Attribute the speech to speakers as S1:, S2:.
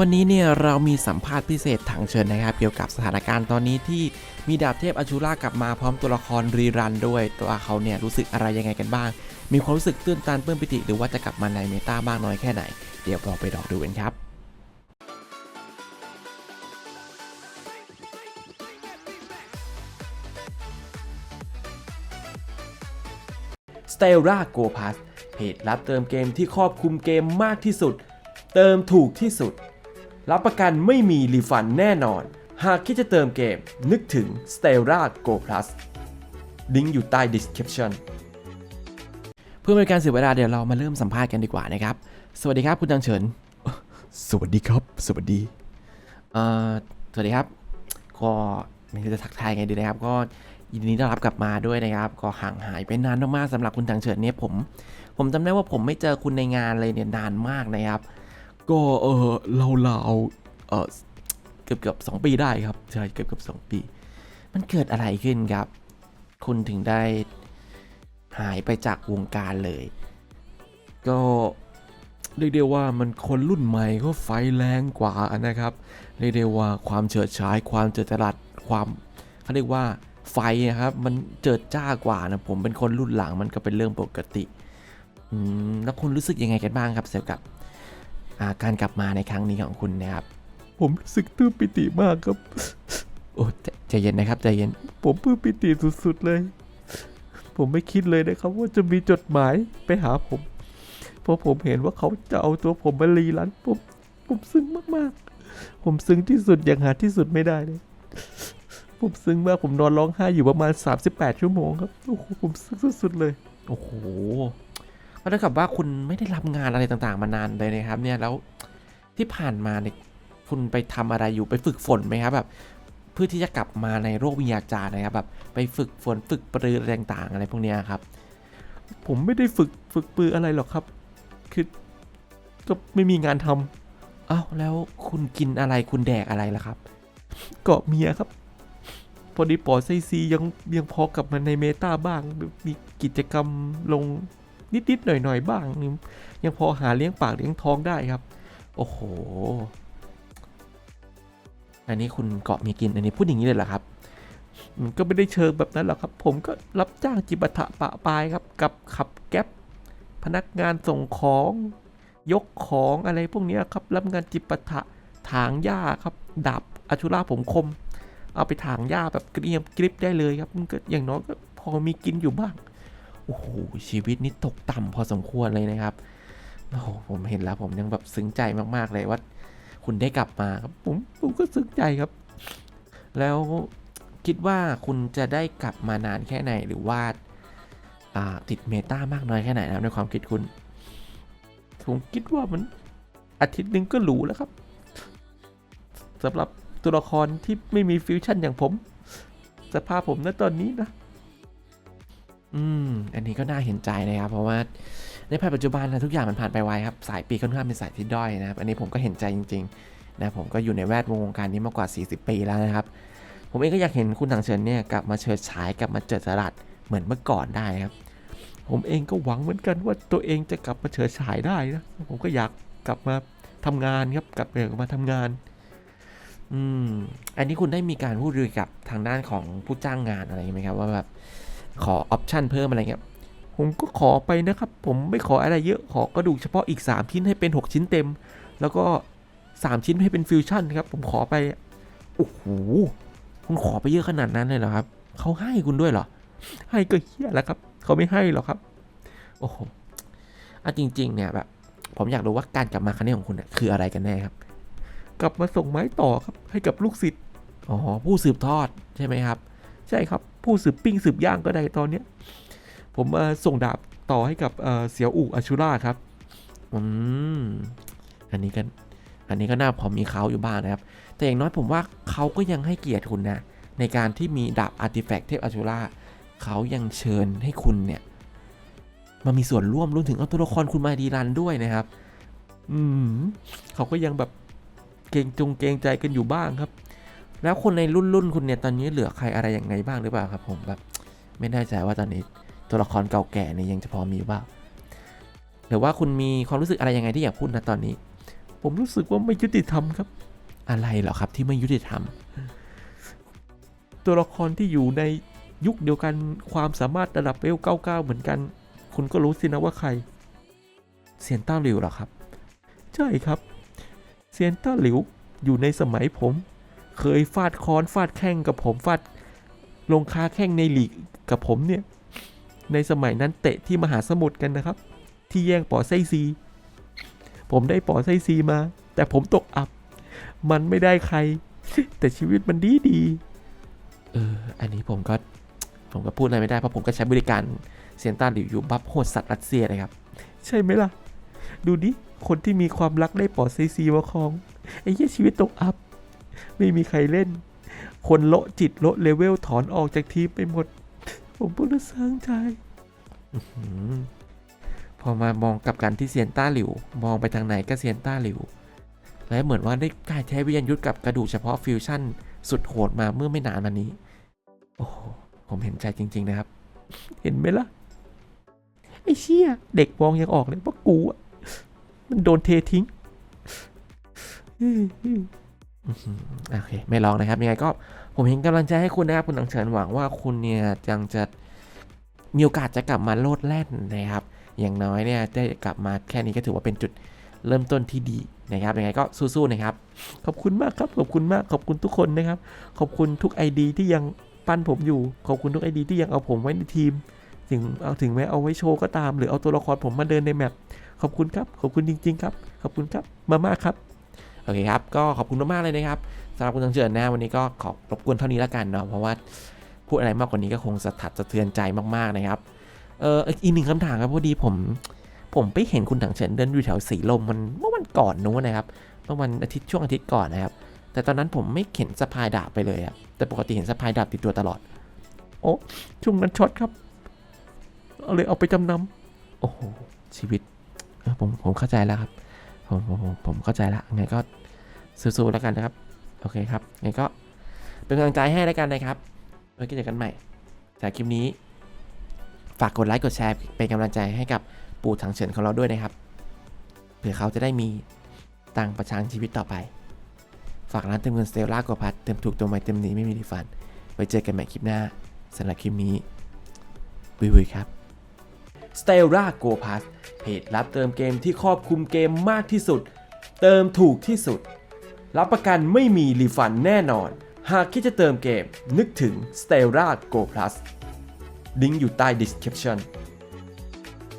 S1: วันนี้เนี่ยเรามีสัมภาษณ์พิเศษถังเชิญนะครับ เกี่ยวกับสถานการณ์ตอนนี้ที่มีดาบเทพอชูรากลับมาพร้อมตัวละครรีรันด้วย ตัวเขาเนี่ยรู้สึกอะไรยังไงกันบ้าง มีความรู้สึกตื้นตันปลื้มปิติ หรือว่าจะกลับมาในเมตามากน้อยแค่ไหน เดี๋ยวเราไปดอกดูกันครับ s t e l l a Go Pass เพจรับเติมเกมที่ครอบคลุมเกมมากที่สุด เติมถูกที่สุด รับประกันไม่มีรีฟันแน่นอน หากคิดจะเติมเกมนึกถึง s t e l l a Go Plus ลิงก์อยู่ใต้ description เพื่อไม่เป็นการเสียเวลาเดี๋ยวเรามาเริ่มสัมภาษณ์กันดีกว่านะครับ สวัสดีครับคุณจังเฉิน สวัสดีครับ สวัสดีเอ่อสวัสดีครับ ก็ไม่รู้จะทักทายไงดีนะครับ ก็ยินดีต้อนรับกลับมาด้วยนะครับ ก็ห่างหายไปนานมากๆสำหรับคุณจังเฉินเนี่ยผม ผมจำได้ว่าผมไม่เจอคุณในงานเลยเนี่ยนานมากนะครับ ก็เออเราเราเออเกือบเกือบสองปีได้ครับใช่เกือบเกือบสองปี มันเกิดอะไรขึ้นครับ คุณถึงได้หายไปจากวงการเลย ก็เรียกได้ว่ามันคนรุ่นใหม่ก็ไฟแรงกว่านะครับ เรียกได้ว่าความเฉิดฉายความเจิดจรัสความเขาเรียกว่าไฟนะครับ มันเจิดจ้ากว่านะผมเป็นคนรุ่นหลังมันก็เป็นเรื่องปกติ แล้วคุณรู้สึกยังไงกันบ้างครับเกี่ยวกับ การกลับมาในครั้งนี้ของคุณนะครับ
S2: ผมรู้สึกตื้มปิติมากครับ
S1: โอ้ใจใจเย็นนะครับใจเย็น
S2: ผมปลื้มปิติสุดๆเลย ผมไม่คิดเลยนะครับ ว่าจะมีจดหมายไปหาผมเพราะผมเห็นว่าเขาจะเอาตัวผมมารีรันผมผมซึ้งมากๆ ผมซึ้งที่สุดอย่างหาที่สุดไม่ได้เลยผมซึ้งมากผมนอนร้องไห้อยู่ประมาณ 38 ชั่วโมงครับ โอ้โห ผมซึ้งสุดๆเลย
S1: โอ้โห ก็เท่ากับว่าคุณไม่ได้รับงานอะไรต่างๆ มานานเลยนะครับเนี่ยแล้วที่ผ่านมาเนี่ยคุณไปทำอะไรอยู่ไปฝึกฝนไหมครับแบบเพื่อที่จะกลับมาในโรควิญญาจารย์นะครับแบบไปฝึกฝนฝึกปรืออะไรต่างๆ อะไรพวกเนี้ยครับ
S2: ผมไม่ได้ฝึกฝึกปืออะไรหรอกครับ คือก็ไม่มีงานทำ
S1: อ้าวแล้วคุณกินอะไรคุณแดกอะไรล่ะครับ
S2: เกาะเมียครับ พอดีปอไซซียังยังพอกลับมาในเมตาบ้างมีกิจกรรมลง นิดๆหน่อยๆบ้าง ยังพอหาเลี้ยงปากเลี้ยงท้องได้ครับ
S1: โอ้โห อันนี้คุณเกาะมีกินอันนี้พูดอย่างนี้เลยเหรอครับ
S2: มันก็ไม่ได้เชิงแบบนั้นหรอกครับ ผมก็รับจ้างจิปาถะปะปายครับ กับขับแก๊ปพนักงานส่งของยกของอะไรพวกนี้ครับ รับงานจิปาถะถางหญ้าครับดาบอาชุราผมคม เอาไปถางหญ้าแบบเกรียมกริบได้เลยครับมันก็อย่างน้อยก็พอมีกินอยู่บ้าง
S1: โอ้โหชีวิตนี้ตกต่ำพอสมควรเลยนะครับโอ้โหผมเห็นแล้วผมยังแบบซึ้งใจมากๆเลยว่า คุณได้กลับมาครับ
S2: ผมผมก็ซึ้งใจครับ
S1: แล้วคิดว่าคุณจะได้กลับมานานแค่ไหนหรือว่าติดเมตามากน้อยแค่ไหนนะในความคิดคุณ
S2: ผมคิดว่ามันอาทิตย์หนึ่งก็หรูแล้วครับสำหรับตัวละครที่ไม่มีฟิวชั่นอย่างผม สภาพผมณตอนนี้นะ
S1: อืม อันนี้ก็น่าเห็นใจนะครับ เพราะว่าในภายปัจจุบันนะทุกอย่างมันผ่านไปไวครับ สายปีค่อนข้างเป็นสายที่ด้อยนะครับ อันนี้ผมก็เห็นใจจริงๆนะผมก็อยู่ในแวดวงวงการนี้มากกว่า 40 ปีแล้วนะครับ ผมเองก็อยากเห็นคุณถังเฉินเนี่ยกลับมาเฉิดฉายกลับมาเจิดจรัสเหมือนเมื่อก่อนได้ครับ
S2: ผมเองก็หวังเหมือนกันว่าตัวเองจะกลับมาเฉิดฉายได้นะ ผมก็อยากกลับมาทำงานครับกลับมาทำงาน
S1: อืมอันนี้คุณได้มีการพูดคุยกับทางด้านของผู้จ้างงานอะไรไหมครับว่าแบบ ขอออปชันเพิ่มอะไรเงี้ย
S2: ผมก็ขอไปนะครับ ผมไม่ขออะไรเยอะขอกระดูกเฉพาะอีก 3 ชิ้นให้เป็น 6 ชิ้นเต็ม แล้วก็ 3 ชิ้นให้เป็นฟิวชั่นครับ ผมขอไป
S1: โอ้โหคุณขอไปเยอะขนาดนั้นเลยเหรอครับเขาให้คุณด้วยเหรอ
S2: ให้ก็เฮียแล้วครับเขาไม่ให้หรอกครับ
S1: โอ้โหอะจริง ๆ เนี่ยแบบผมอยากรู้ว่าการกลับมาครั้งนี้ของคุณเนี่ยคืออะไรกันแน่ครับ
S2: กลับมาส่งไม้ต่อครับให้กับลูกศิษย์
S1: อ๋อผู้สืบทอดใช่ไหมครับ
S2: ใช่ครับ ผู้สืบปิ้งสืบย่างก็ได้ตอนเนี้ยผมส่งดาบต่อให้กับเสียวอู่อาชูราครับ
S1: อืมอันนี้ก็อันนี้ก็น่าพอมีเขาอยู่บ้างนะครับ แต่อย่างน้อยผมว่าเขาก็ยังให้เกียรติคุณนะ ในการที่มีดาบอาร์ติแฟกต์เทพอาชูราเขายังเชิญให้คุณเนี่ยมามีส่วนร่วมรวมถึงเอาตัวละครคุณมาดีรันด้วยนะครับ
S2: อืมเขาก็ยังแบบเกรงจงเกรงใจกันอยู่บ้างครับ
S1: แล้วคนในรุ่นรุ่นคุณเนี่ยตอนนี้เหลือใครอะไรอย่างไงบ้างหรือเปล่าครับ ผมแบบไม่แน่ใจว่าตอนนี้ตัวละครเก่าแก่เนี่ยยังจะพอมีบ้างหรือว่าคุณมีความรู้สึกอะไรยังไงที่อยากพูดนะตอนนี้
S2: ผมรู้สึกว่าไม่ยุติธรรมครับ
S1: อะไรเหรอครับที่ไม่ยุติธรรม
S2: ตัวละครที่อยู่ในยุคเดียวกันความสามารถระดับเวล99 เหมือนกัน คุณก็รู้สินะว่าใคร
S1: เซียนต้าหลิวเหรอครับ
S2: ใช่ครับเซียนต้าหลิวอยู่ในสมัยผม เคยฟาดค้อนฟาดแข้งกับผมฟาดลงคาแข้งในลีกกับผมเนี่ย ในสมัยนั้นเตะที่มหาสมุทรกันนะครับ ที่แย่งปอไส้ซี ผมได้ปอไส้ซีมา แต่ผมตกอับ มันไม่ได้ใคร แต่ชีวิตมันดีดี
S1: เออ อันนี้ผมก็ ผมก็พูดอะไรไม่ได้ เพราะผมก็ใช้บริการเซียนต้าหลิวอยู่บัฟโหดสัตว์รัสเซียนะครับ
S2: ใช่ไหมล่ะ ดูดิ คนที่มีความรักได้ปอไส้ซีมาครอง ไอ้เหี้ยชีวิตตกอับ ไม่มีใครเล่น คนโละจิตโละเลเวลถอนออกจากทีมไปหมด ผมพูดแล้วสร้างใจ
S1: อืมพอมามองกับการที่เซียนต้าหลิว มองไปทางไหนก็เซียนต้าหลิว และเหมือนว่าได้กลายใช้วิญญาณยุทธกับกระดูกเฉพาะฟิวชั่น สุดโหดมาเมื่อไม่นานมานี้ โอ้โหผมเห็นใจจริง ๆ นะครับ
S2: เห็นไหมล่ะไอ้เชี่ยเด็กมองยังออกเลยว่ากูอะมันโดนเททิ้ง
S1: อื้อหือ โอเค ไม่ลองนะครับ ยังไงก็ผมเห็นกำลังใจให้คุณนะครับ คุณหลังเฉินหวังว่าคุณเนี่ยยังจะมีโอกาสจะกลับมาโลดแล่นนะครับ อย่างน้อยเนี่ยได้กลับมาแค่นี้ก็ถือว่าเป็นจุดเริ่มต้นที่ดีนะครับ ยังไงก็สู้ๆนะครับ
S2: ขอบคุณมากครับ ขอบคุณมาก ขอบคุณทุกคนนะครับ ขอบคุณทุกไอดีที่ยังปั้นผมอยู่ ขอบคุณทุกไอดีที่ยังเอาผมไว้ในทีม ถึงเอาถึงแม้เอาไว้โชว์ก็ตาม หรือเอาตัวละครผมมาเดินในแมป ขอบคุณครับ ขอบคุณจริง ๆ ครับ ขอบคุณครับ มามากครับ
S1: โอเคครับ ก็ขอบคุณมากๆเลยนะครับสำหรับคุณตังเจินนะวันนี้ก็ขอรบกวนเท่านี้แล้วกันเนาะเพราะว่าพูดอะไรมากกว่านี้ก็คงสะทัดสะเทือนใจมากๆนะครับเอออีกหนึ่งคำถามครับพอดีผม ผมไปเห็นคุณถังเฉินเดินอยู่แถวสีลมมันเมื่อวันก่อนนู้นนะครับเมื่อวันอาทิตย์ช่วงอาทิตย์ก่อนนะครับ แต่ตอนนั้นผมไม่เห็นสะพายดาบไปเลยอะแต่ปกติเห็นสะพายดาบติดตัวตลอด โอ้
S2: ช่วงนั้นช็อตครับเอาเลยเอาไปจำนำ
S1: โอ้โหชีวิตผมผมเข้าใจแล้วครับ ผมผมผมผมเข้าใจแล้วไงก็สู้ๆแล้วกันนะครับ โอเคครับไงก็เป็นกำลังใจให้แล้วกันนะครับไว้เจอกันใหม่จากคลิปนี้ ฝากกดไลค์กดแชร์เป็นกำลังใจให้กับปู่ถังเฉินของเราด้วยนะครับเผื่อเขาจะได้มีตังประชังชีวิตต่อไป ฝากร้านเติมเงินสเตลล่าโกพัทเติมถูกตัวใหม่เติมนี้ไม่มีรีฟัน ไว้เจอกันใหม่คลิปหน้าสำหรับคลิปนี้บุยบุยครับ s t e l l a Go Pass เพจรับเติมเกมที่ครอบคลุมเกมมากที่สุด เติมถูกที่สุด รับประกันไม่มีรีฟันแน่นอน หากคิดจะเติมเกมนึกถึง s t e l l a Go Plus ลิงก์อยู่ใต้ description